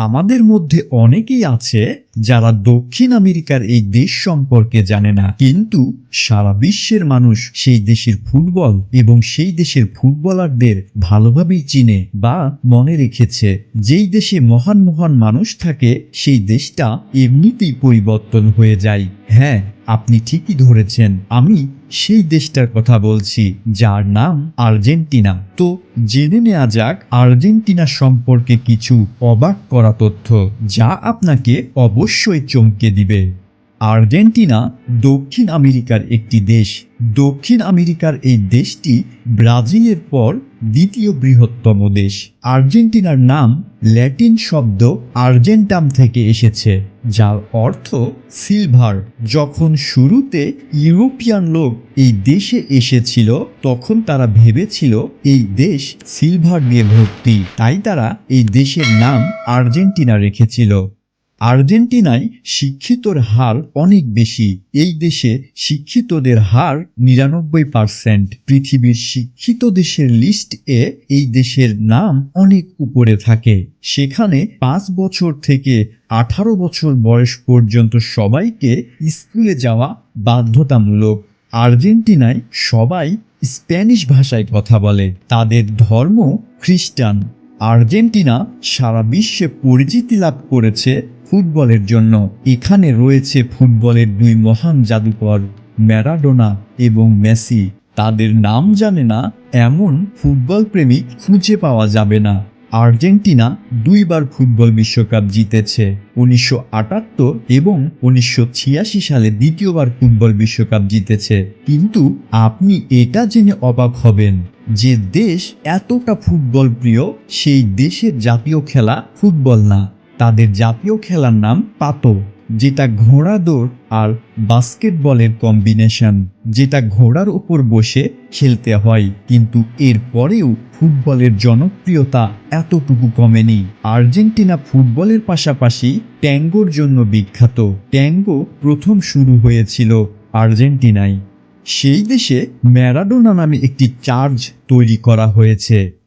আমাদের মধ্যে অনেকেই আছে যারা দক্ষিণ আমেরিকার এই দেশ সম্পর্কে জানে না। কিন্তু সারা বিশ্বের মানুষ সেই দেশের ফুটবল এবং সেই দেশের ফুটবলারদের ভালোভাবেই চিনে বা মনে রেখেছে। যেই দেশে মহান মহান মানুষ থাকে, সেই দেশটা এমনিতেই পরিবর্তন হয়ে যায়। হ্যাঁ আপনি ঠিকই ধরেছেন। আমি সেই দেশটার কথা বলছি, যার নাম আর্জেন্টিনা। তো জেনে নেওয়া যাক, আর্জেন্টিনা সম্পর্কে কিছু অবাক করা তথ্য, যা আপনাকে অবশ্যই চমকে দিবে। আর্জেন্টিনা দক্ষিণ আমেরিকার একটি দেশ। দক্ষিণ আমেরিকার এই দেশটি ব্রাজিলের পর দ্বিতীয় বৃহত্তম দেশ। আর্জেন্টিনার নাম ল্যাটিন শব্দ আর্জেন্টাম থেকে এসেছে, যার অর্থ সিলভার। যখন শুরুতে ইউরোপিয়ান লোক এই দেশে এসেছিল, তখন তারা ভেবেছিল এই দেশ সিলভার দিয়ে ভর্তি। তাই তারা এই দেশের নাম আর্জেন্টিনা রেখেছিল। আর্জেন্টিনায় শিক্ষিতর হার অনেক বেশি। এই দেশে শিক্ষিতদের হার নিরানব্বই পার্সেন্ট পৃথিবীর শিক্ষিত দেশের লিস্ট এ এই দেশের নাম অনেক উপরে থাকে। সেখানে পাঁচ বছর থেকে আঠারো বছর বয়স পর্যন্ত সবাইকে স্কুলে যাওয়া বাধ্যতামূলক। আর্জেন্টিনায় সবাই স্প্যানিশ ভাষায় কথা বলে। তাদের ধর্ম খ্রিস্টান। আর্জেন্টিনা সারা বিশ্বে পরিচিতি লাভ করেছে ফুটবলের জন্য। এখানে রয়েছে ফুটবলের দুই মহান জাদুকর, ম্যারাডোনা এবং মেসি। তাদের নাম জানে না, এমন ফুটবল প্রেমিক খুঁজে পাওয়া যাবে না। আর্জেন্টিনা দুইবার ফুটবল বিশ্বকাপ জিতেছে। উনিশশো আটাত্তর এবং উনিশশো ছিয়াশি সালে দ্বিতীয়বার ফুটবল বিশ্বকাপ জিতেছে। কিন্তু আপনি এটা জেনে অবাক হবেন যে দেশ এতটা ফুটবল প্রিয়, সেই দেশের জাতীয় খেলা ফুটবল না। তাদের জাতীয় খেলার নাম পাতো, যেটা ঘোড়া দৌড় আর বাস্কেটবলের কম্বিনেশন, যেটা ঘোড়ার উপর বসে খেলতে হয়। কিন্তু এর পরেও ফুটবলের জনপ্রিয়তা এতটুকু কমেনি। আর্জেন্টিনা ফুটবলের পাশাপাশি ট্যাঙ্গোর জন্য বিখ্যাত। ট্যাঙ্গো প্রথম শুরু হয়েছিল আর্জেন্টিনায়। সেই দেশে ম্যারাডোনা নামে একটি চার্জ তৈরি করা হয়েছে।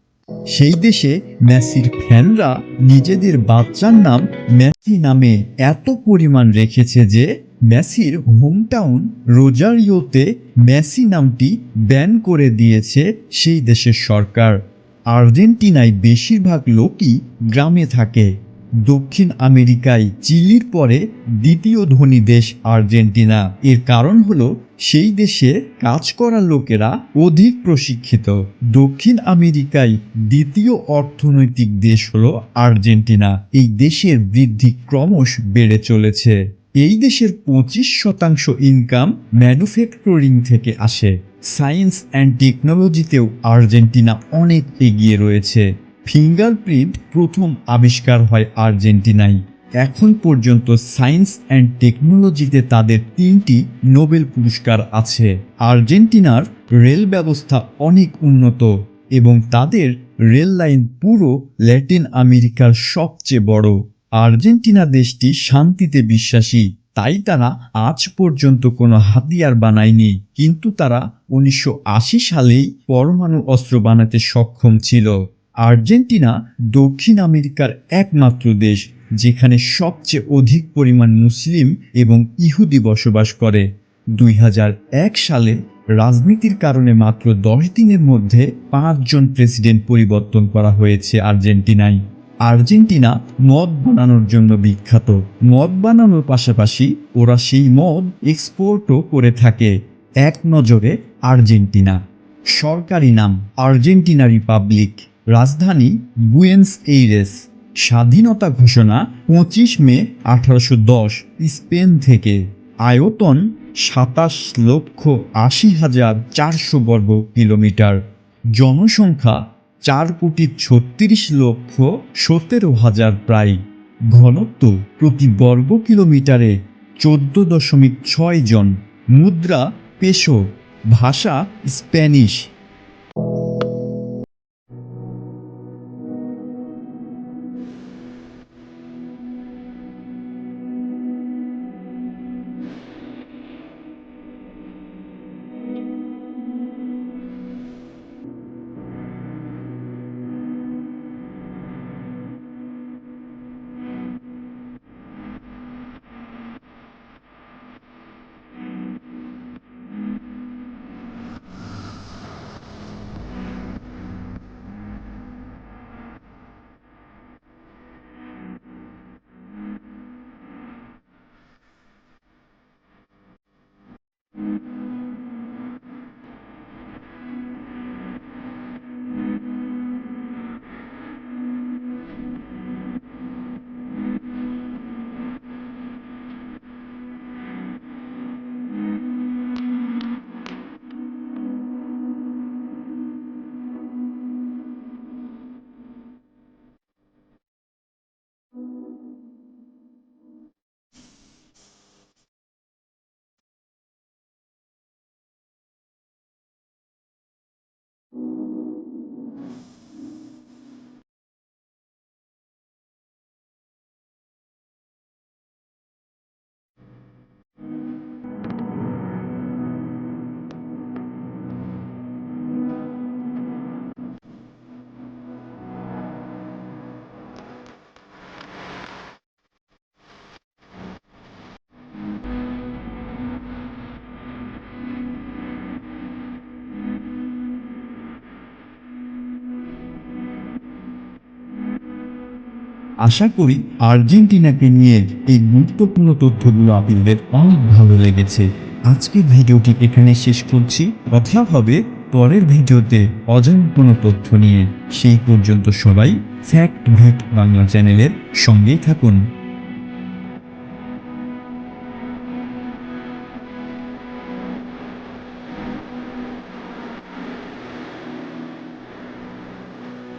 সেই দেশে মেসির ফ্যানরা নিজেদের বাচ্চার নাম মেসি নামে এত পরিমাণ রেখেছে যে মেসির হোমটাউন রোজারিওতে মেসি নামটি ব্যান করে দিয়েছে সেই দেশের সরকার। আর্জেন্টিনায় বেশিরভাগ লোকই গ্রামে থাকে। দক্ষিণ আমেরিকায় চিলির পরে দ্বিতীয় ধনী দেশ আর্জেন্টিনা। এর কারণ হলো, সেই দেশে কাজ করা লোকেরা অধিক প্রশিক্ষিত। দক্ষিণ আমেরিকায় দ্বিতীয় অর্থনৈতিক দেশ হলো আর্জেন্টিনা। এই দেশের বৃদ্ধি ক্রমশ বেড়ে চলেছে। এই দেশের পঁচিশ শতাংশ ইনকাম ম্যানুফ্যাকচারিং থেকে আসে। সায়েন্স অ্যান্ড টেকনোলজিতেও আর্জেন্টিনা অনেক এগিয়ে রয়েছে। ফিঙ্গারপ্রিন্ট প্রথম আবিষ্কার হয় আর্জেন্টিনায়। এখন পর্যন্ত সায়েন্স অ্যান্ড টেকনোলজিতে তাদের তিনটি নোবেল পুরস্কার আছে। আর্জেন্টিনার রেল ব্যবস্থা অনেক উন্নত এবং তাদের রেল লাইন পুরো ল্যাটিন আমেরিকার সবচেয়ে বড়। আর্জেন্টিনা দেশটি শান্তিতে বিশ্বাসী, তাই তারা আজ পর্যন্ত কোনো হাতিয়ার বানায়নি। কিন্তু তারা উনিশশো আশি সালেই পরমাণু অস্ত্র বানাতে সক্ষম ছিল। আর্জেন্টিনা দক্ষিণ আমেরিকার একমাত্র দেশ যেখানে সবচেয়ে অধিক পরিমাণ মুসলিম এবং ইহুদি বসবাস করে। দুই হাজার এক সালে রাজনীতির কারণে মাত্র দশ দিনের মধ্যে পাঁচজন প্রেসিডেন্ট পরিবর্তন করা হয়েছে আর্জেন্টিনায়। আর্জেন্টিনা মদ বানানোর জন্য বিখ্যাত। মদ বানানোর পাশাপাশি ওরা সেই মদ এক্সপোর্টও করে থাকে। এক নজরে আর্জেন্টিনা। সরকারি নাম আর্জেন্টিনা রিপাবলিক। রাজধানী বুয়েন্স এইরেস। স্বাধীনতা ঘোষণা পঁচিশ মে আঠারোশো দশ, স্পেন থেকে। আয়তন সাতাশ লক্ষ আশি হাজার চারশো বর্গ কিলোমিটার। জনসংখ্যা চার কোটি ছত্রিশ লক্ষ সতেরো হাজার প্রায়। ঘনত্ব প্রতি বর্গ কিলোমিটারে চোদ্দ দশমিক ছয় জন। মুদ্রা, পেশো, ভাষা, স্প্যানিশ। আশা করি আর্জেন্টিনাকে নিয়ে এই গুরুত্বপূর্ণ তথ্যগুলো আপনাদের অনেক ভালো লেগেছে। আজকের ভিডিওটি এখানে শেষ করছি। কথা হবে পরের ভিডিওতে অজানা কোনো তথ্য নিয়ে। সেই পর্যন্ত সবাই ফ্যাক্ট ভিট বাংলা চ্যানেলের সঙ্গেই থাকুন।